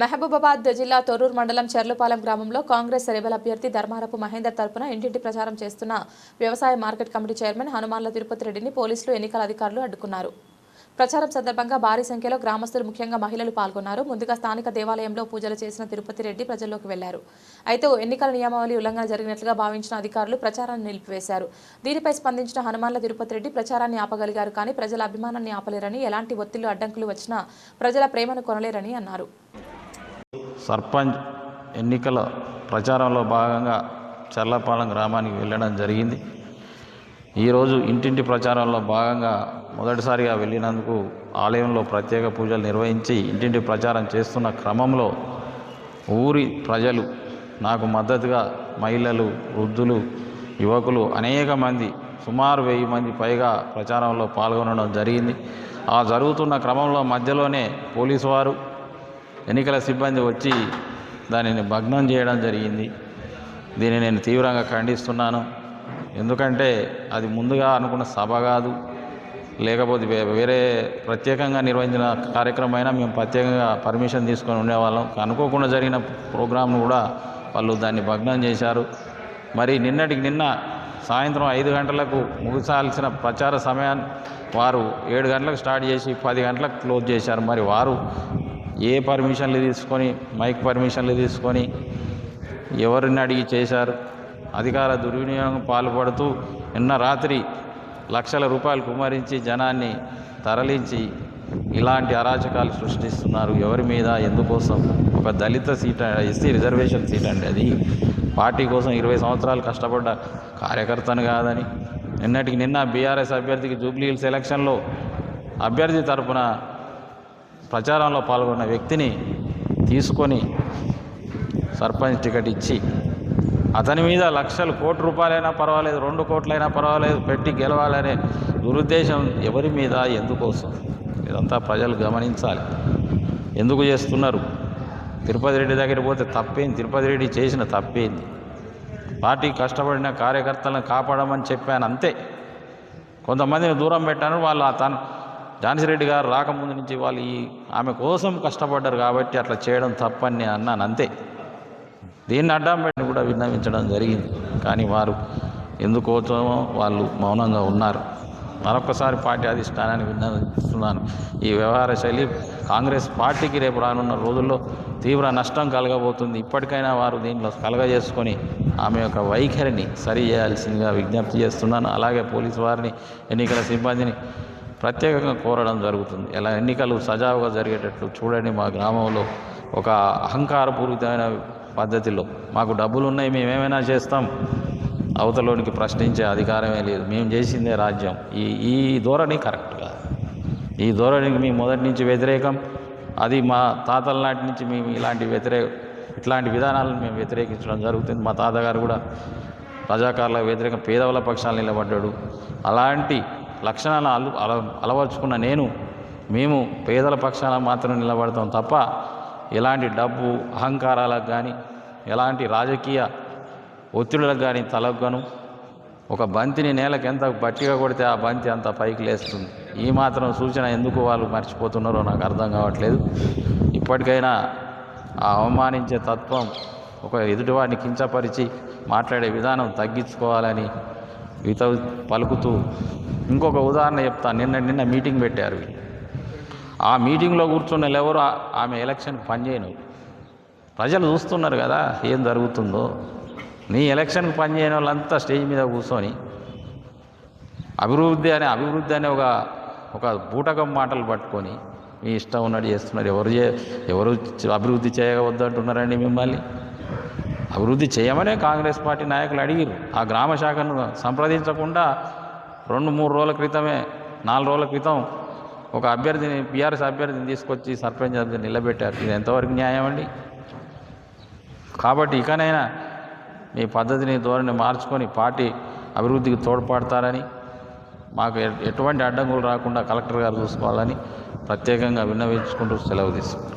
మహబూబాబాద్ జిల్లా తొర్రూరు మండలం చెర్లుపాలెం గ్రామంలో కాంగ్రెస్ రెబల్ అభ్యర్థి ధర్మారపు మహేందర్ తరపున ఇంటింటి ప్రచారం చేస్తున్న వ్యవసాయ market committee chairman Hanumanla Tirupati రెడ్డిని పోలీసులు ఎన్నికల అధికారులు అడ్డుకున్నారు. ప్రచారం సందర్భంగా భారీ సంఖ్యలో గ్రామస్తులు ముఖ్యంగా మహిళలు పాల్గొన్నారు. ముందుగా స్థానిక దేవాలయంలో పూజలు చేసిన తిరుపతి రెడ్డి ప్రజల్లోకి వెళ్ళారు. అయితే ఎన్నికల నియమావళి ఉల్లంఘన జరిగినట్లుగా భావించిన అధికారులు ప్రచారాన్ని నిలిపివేశారు. దీనిపై స్పందించిన హనుమాన్ల తిరుపతి రెడ్డి ప్రచారాన్ని ఆపగలిగారు కానీ ప్రజల అభిమానాన్ని ఆపలేరని ఎలాంటి ఒత్తిళ్ళు అడ్డంకులు వచ్చినా ప్రజల ప్రేమను కొనలేరని అన్నారు. సర్పంచ్ ఎన్నికల ప్రచారంలో భాగంగా చర్లపాలెం గ్రామానికి వెళ్ళడం జరిగింది. ఈరోజు ఇంటింటి ప్రచారంలో భాగంగా మొదటిసారిగా వెళ్ళినందుకు ఆలయంలో ప్రత్యేక పూజలు నిర్వహించి ఇంటింటి ప్రచారం చేస్తున్న క్రమంలో ఊరి ప్రజలు నాకు మద్దతుగా మహిళలు వృద్ధులు యువకులు అనేక మంది సుమారు వెయ్యి మంది పైగా ప్రచారంలో పాల్గొనడం జరిగింది. ఆ జరుగుతున్న క్రమంలో మధ్యలోనే పోలీసు వారు ఎన్నికల సిబ్బంది వచ్చి దానిని భగ్నం చేయడం జరిగింది. దీన్ని నేను తీవ్రంగా ఖండిస్తున్నాను. ఎందుకంటే అది ముందుగా అనుకున్న సభ కాదు. లేకపోతే వేరే ప్రత్యేకంగా నిర్వహించిన కార్యక్రమం అయినా మేము ప్రత్యేకంగా పర్మిషన్ తీసుకొని ఉండేవాళ్ళం. అనుకోకుండా జరిగిన ప్రోగ్రాంను కూడా వాళ్ళు దాన్ని భగ్నం చేశారు. మరి నిన్నటికి నిన్న సాయంత్రం ఐదు గంటలకు ముగిసాల్సిన ప్రచార సమయాన్ని వారు ఏడు గంటలకు స్టార్ట్ చేసి పది గంటలకు క్లోజ్ చేశారు. మరి వారు ఏ పర్మిషన్లు తీసుకొని మైక్ పర్మిషన్లు తీసుకొని ఎవరిని అడిగి చేశారు? అధికార దుర్వినియోగం పాల్పడుతూ నిన్న రాత్రి లక్షల రూపాయలు కుమరించి జనాన్ని తరలించి ఇలాంటి అరాచకాలు సృష్టిస్తున్నారు. ఎవరి మీద? ఎందుకోసం? ఒక దళిత సీట్ ఎస్సీ రిజర్వేషన్ సీట్ అండి అది. పార్టీ కోసం ఇరవై సంవత్సరాలు కష్టపడ్డ కార్యకర్తను కాదని. నిన్నటికి నిన్న బీఆర్ఎస్ అభ్యర్థికి జూబ్లీ హిల్స్ ఎలక్షన్లో అభ్యర్థి తరపున ప్రచారంలో పాల్గొన్న వ్యక్తిని తీసుకొని సర్పంచ్ టికెట్ ఇచ్చి అతని మీద లక్షలు కోటి రూపాయలైనా పర్వాలేదు రెండు కోట్లైనా పర్వాలేదు పెట్టి గెలవాలనే దురుద్దేశం ఎవరి మీద ఎందుకోసం ఇదంతా ప్రజలు గమనించాలి. ఎందుకు చేస్తున్నారు? తిరుపతి రెడ్డి దగ్గరికి పోతే తప్పేంది? తిరుపతి రెడ్డి చేసిన తప్పేంది? పార్టీ కష్టపడిన కార్యకర్తలను కాపాడమని చెప్పాను అంతే. కొంతమందిని దూరం పెట్టాను వాళ్ళు తను జాన్సిరెడ్డి గారు రాకముందు నుంచి వాళ్ళు ఈ ఆమె కోసం కష్టపడ్డారు కాబట్టి అట్లా చేయడం తప్పని నేను అన్నాను అంతే. దీన్ని అడ్డం పెట్టి కూడా విన్నవించడం జరిగింది. కానీ వారు ఎందుకోసమో వాళ్ళు మౌనంగా ఉన్నారు. మరొకసారి పార్టీ అధిష్టానాన్ని విన్నవిస్తున్నాను. ఈ వ్యవహార శైలి కాంగ్రెస్ పార్టీకి రేపు రానున్న రోజుల్లో తీవ్ర నష్టం కలగబోతుంది. ఇప్పటికైనా వారు దీనిలో కలగజేసుకొని ఆమె యొక్క వైఖరిని సరి చేయాల్సిందిగా విజ్ఞప్తి చేస్తున్నాను. అలాగే పోలీసు వారిని ఎన్నికల సిబ్బందిని ప్రత్యేకంగా కోరడం జరుగుతుంది. ఇలా ఎన్నికలు సజావుగా జరిగేటట్లు చూడండి మా గ్రామంలో ఒక అహంకారపూరితమైన పద్ధతిలో. మాకు డబ్బులు ఉన్నాయి మేమేమైనా చేస్తాం? అవతలోనికి ప్రశ్నించే అధికారమే లేదు. మేము చేసిందే రాజ్యం. ఈ ఈ ధోరణి కరెక్ట్ కాదు. ఈ ధోరణికి మేము మొదటి నుంచి వ్యతిరేకం అది మా తాతల నాటి నుంచి మేము ఇలాంటి వ్యతిరేక ఇట్లాంటి విధానాలను మేము వ్యతిరేకించడం జరుగుతుంది. మా తాతగారు కూడా ప్రజాకారుల వ్యతిరేకం పేదవుల పక్షాలు నిలబడ్డాడు. అలాంటి లక్షణాలను అలు అల అలవర్చుకున్న నేను మేము పేదల పక్షాన మాత్రం నిలబడతాం తప్ప ఎలాంటి డబ్బు అహంకారాలకు కానీ ఎలాంటి రాజకీయ ఒత్తిడులకు కానీ తలగ్గను. ఒక బంతిని నేలకు ఎంత గట్టిగా కొడితే ఆ బంతి అంత పైకి లేస్తుంది. ఈ మాత్రం సూచన ఎందుకు వాళ్ళు మర్చిపోతున్నారో నాకు అర్థం కావట్లేదు. ఇప్పటికైనా ఆ అవమానించే తత్వం ఒక ఎదుటివాడిని కించపరిచి మాట్లాడే విధానం తగ్గించుకోవాలని ఈత పలుకుతూ ఇంకొక ఉదాహరణ చెప్తాను నిన్న నిన్న మీటింగ్ పెట్టారు ఆ మీటింగ్లో కూర్చున్న ఎవరు? ఆమె ఎలక్షన్కి పనిచేయను ప్రజలు చూస్తున్నారు కదా ఏం జరుగుతుందో. నీ ఎలక్షన్కి పనిచేయని వాళ్ళంతా స్టేజ్ మీద కూర్చొని అభివృద్ధి అనే అభివృద్ధి అనే ఒక ఒక బూటకం మాటలు పట్టుకొని మీ ఇష్టం ఉన్నట్టు చేస్తున్నారు. ఎవరు చే ఎవరు అభివృద్ధి చేయవద్దంటున్నారండి మిమ్మల్ని? అభివృద్ధి చేయమనే కాంగ్రెస్ పార్టీ నాయకులు అడిగారు ఆ గ్రామ శాఖను సంప్రదించకుండా రెండు మూడు రోజుల క్రితమే నాలుగు రోజుల క్రితం ఒక అభ్యర్థిని బీఆర్ఎస్ అభ్యర్థిని తీసుకొచ్చి సర్పంచ్ అభ్యర్థిని నిలబెట్టారు. ఇది ఎంతవరకు న్యాయం అండి? కాబట్టి ఇకనైనా మీ పద్ధతిని ధోరణి మార్చుకొని పార్టీ అభివృద్ధికి తోడ్పడతారని మాకు ఎటువంటి అడ్డంకులు రాకుండా కలెక్టర్ గారు చూసుకోవాలని ప్రత్యేకంగా విన్నవించుకుంటూ సెలవు తీసుకుంటాం